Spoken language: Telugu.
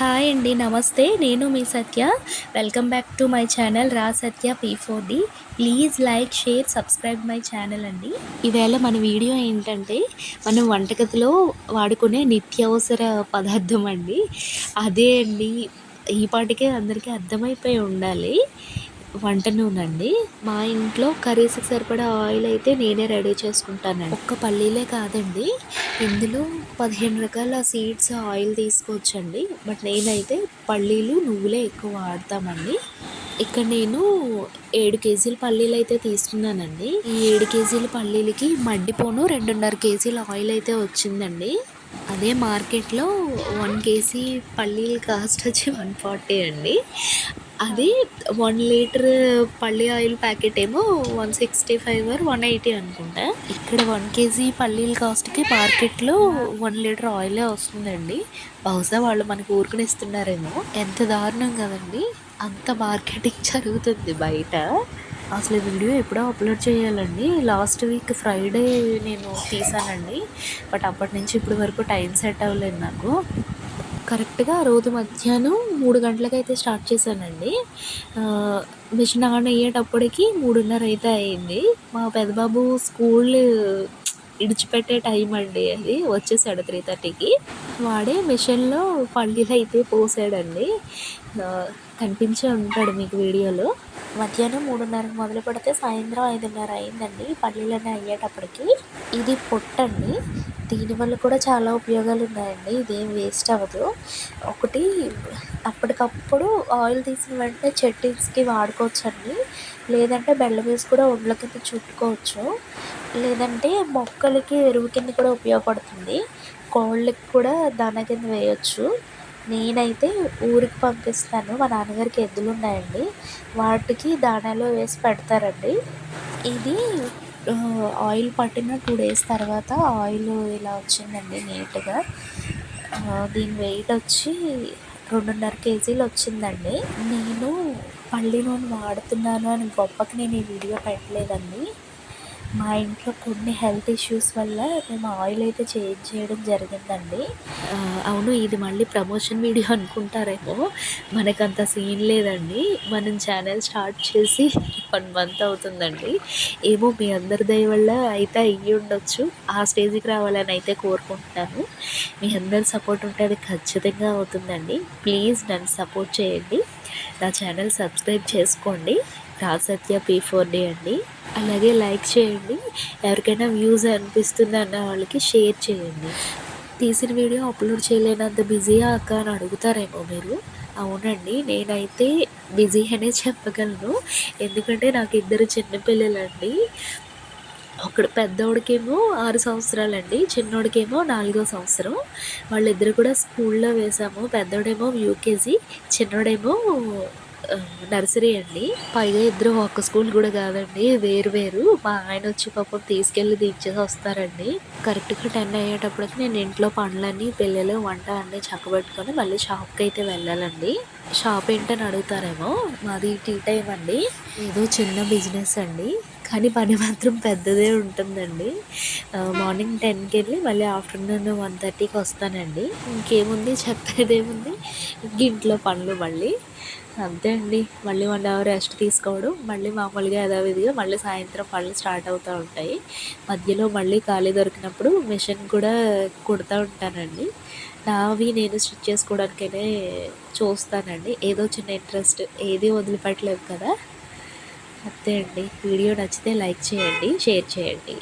హాయ్ అండి నమస్తే. నేను మీ Satya. Welcome back to my channel Ra Satya P four D. Please like share subscribe my channel అండి. ఈవేళ మన వీడియో ఏంటంటే మనం వంటగదిలో వాడుకునే నిత్యావసర పదార్థం అండి. అదే అండి ఈ పాటికే అందరికీ అర్థమైపోయి ఉండాలి. వంట నూనె అండి. మా ఇంట్లో కర్రీస్కి సరిపడా ఆయిల్ అయితే నేనే రెడీ చేసుకుంటానండి. ఒక్క పల్లీలే కాదండి. ఇందులో పదిహేను రకాల సీడ్స్ ఆయిల్ తీసుకోవచ్చండి. బట్ నేనైతే పల్లీలు నువ్వులే ఎక్కువ వాడతామండి. ఇక్కడ నేను ఏడు కేజీల పల్లీలు అయితే తీసుకున్నానండి. ఈ ఏడు కేజీల పల్లీలకి మడ్డిపోను. రెండున్నర కేజీల ఆయిల్ అయితే వచ్చిందండి. అదే మార్కెట్లో వన్ కేజీ పల్లీల కాస్ట్ వచ్చి వన్ ఫార్టీ అండి. అది వన్ లీటర్ పల్లి ఆయిల్ ప్యాకెట్ ఏమో one sixty five or one eighty అనుకుంటా. ఇక్కడ వన్ కేజీ పల్లీల కాస్ట్కి మార్కెట్లో వన్ లీటర్ ఆయిలే వస్తుందండి. బహుశా వాళ్ళు మనకు ఊరుకుని ఇస్తున్నారేమో ఎంత దారుణం కదండి. అంత మార్కెటింగ్ జరుగుతుంది బయట. అసలు వీడియో ఎప్పుడో అప్లోడ్ చేయాలండి. లాస్ట్ వీక్ ఫ్రైడే నేను తీసానండి. బట్ అప్పటి నుంచి ఇప్పటి వరకు టైం సెట్ అవ్వలేదు నాకు. కరెక్ట్గా రోజు మధ్యాహ్నం మూడు గంటలకైతే స్టార్ట్ చేశానండి. మిషన్ ఆన్ అయ్యేటప్పటికి మూడున్నర అయితే అయింది. మా పెద్దబాబు స్కూల్ ఇడిచిపెట్టే టైం అండి అది వచ్చేసాడు త్రీ థర్టీకి. వాడే మిషన్లో పల్లీలు అయితే పోసాడండి. కనిపించే ఉంటాడు మీకు వీడియోలో. మధ్యాహ్నం మూడున్నరకు మొదలు పెడితే సాయంత్రం ఐదున్నర అయిందండి. పల్లీలన్నీ అయ్యేటప్పటికి ఇది పొట్టండి. దీనివల్ల కూడా చాలా ఉపయోగాలు ఉన్నాయండి. ఇదేం వేస్ట్ అవ్వదు. ఒకటి అప్పటికప్పుడు ఆయిల్ తీసిన వెంటనే చట్నీస్కి వాడుకోవచ్చండి. లేదంటే బెల్లం వేసి కూడా ఒండ్ల కింద చుట్టుకోవచ్చు. లేదంటే మొక్కలకి ఎరువు కింద కూడా ఉపయోగపడుతుంది. కోళ్ళకి కూడా దాన కింద వేయచ్చు. నేనైతే ఊరికి పంపిస్తాను. మా నాన్నగారికి ఎద్దులు ఉన్నాయండి వాటికి దానాలో వేసి పెడతారండి. ఇది ఆయిల్ పట్టిన టూ డేస్ తర్వాత ఆయిల్ ఇలా వచ్చిందండి నీట్గా. దీని వెయిట్ వచ్చి రెండున్నర కేజీలు వచ్చిందండి. నేను పల్లి నూనె వాడుతున్నాను అని గొప్పకి నేను ఈ వీడియో పెట్టలేదండి. మా ఇంట్లో కొన్ని హెల్త్ ఇష్యూస్ వల్ల మేము ఆయిల్ అయితే చేంజ్ చేయడం జరిగిందండి. అవును ఇది మళ్ళీ ప్రమోషన్ వీడియో అనుకుంటారేమో. మనకంత సీన్ లేదండి. మనం ఛానల్ స్టార్ట్ చేసి వన్ మంత్ అవుతుందండి. ఏమో మీ అందరి దయ వల్ల అయితే అయ్యి ఉండొచ్చు. ఆ స్టేజ్కి రావాలని అయితే కోరుకుంటున్నాను. మీ అందరి సపోర్ట్ ఉంటే అది ఖచ్చితంగా అవుతుందండి. ప్లీజ్ నన్ను సపోర్ట్ చేయండి. నా ఛానల్ సబ్స్క్రైబ్ చేసుకోండి. రాసత్య పీ ఫోర్ డే అండి. అలాగే లైక్ చేయండి. ఎవరికైనా వ్యూస్ అనిపిస్తుంది అన్న వాళ్ళకి షేర్ చేయండి. తీసిన వీడియో అప్లోడ్ చేయలేనంత బిజీ అక్క అని అడుగుతారేమో మీరు. అవునండి నేనైతే బిజీ అనే చెప్పగలను. ఎందుకంటే నాకు ఇద్దరు చిన్నపిల్లలండి ఒకడు పెద్దోడికేమో ఆరు సంవత్సరాలండి చిన్నోడికేమో నాలుగో సంవత్సరం. వాళ్ళిద్దరు కూడా స్కూల్లో వేసాము పెద్దోడేమో యూకేజీ చిన్నోడేమో నర్సరీ అండి. పైగా ఇద్దరు ఒక స్కూల్ కూడా కాదండి వేరు వేరు. మా ఆయన వచ్చి పాపం తీసుకెళ్ళి దించేసి వస్తారండి. కరెక్ట్గా టెన్ అయ్యేటప్పటికి నేను ఇంట్లో పనులన్నీ పిల్లలు వంట అన్నీ చక్కబెట్టుకొని మళ్ళీ షాప్కి అయితే వెళ్ళాలండి. షాప్ ఏంటని అడుగుతారేమో? మాది టీ టైం అండి. ఏదో చిన్న బిజినెస్ అండి. కానీ పని మాత్రం పెద్దదే ఉంటుందండి. మార్నింగ్ టెన్కి వెళ్ళి మళ్ళీ ఆఫ్టర్నూన్ వన్ థర్టీకి వస్తానండి. ఇంకేముంది? చెప్పేదేముంది? ఇంట్లో పనులు మళ్ళీ. అంతే అండి. మళ్ళీ వన్ అవర్ రెస్ట్ తీసుకోవడం మళ్ళీ మామూలుగా యథావిధిగా మళ్ళీ సాయంత్రం పనులు స్టార్ట్ అవుతూ ఉంటాయి. మధ్యలో మళ్ళీ ఖాళీ దొరికినప్పుడు మిషన్ కూడా కుడుతూ ఉంటానండి. నావి నేను స్టిచ్ చేసుకోవడానికైనా చూస్తానండి. ఏదో చిన్న ఇంట్రెస్ట్ ఏది వదిలిపెట్టలేదు కదా. అంతే అండి. వీడియో నచ్చితే లైక్ చేయండి షేర్ చేయండి.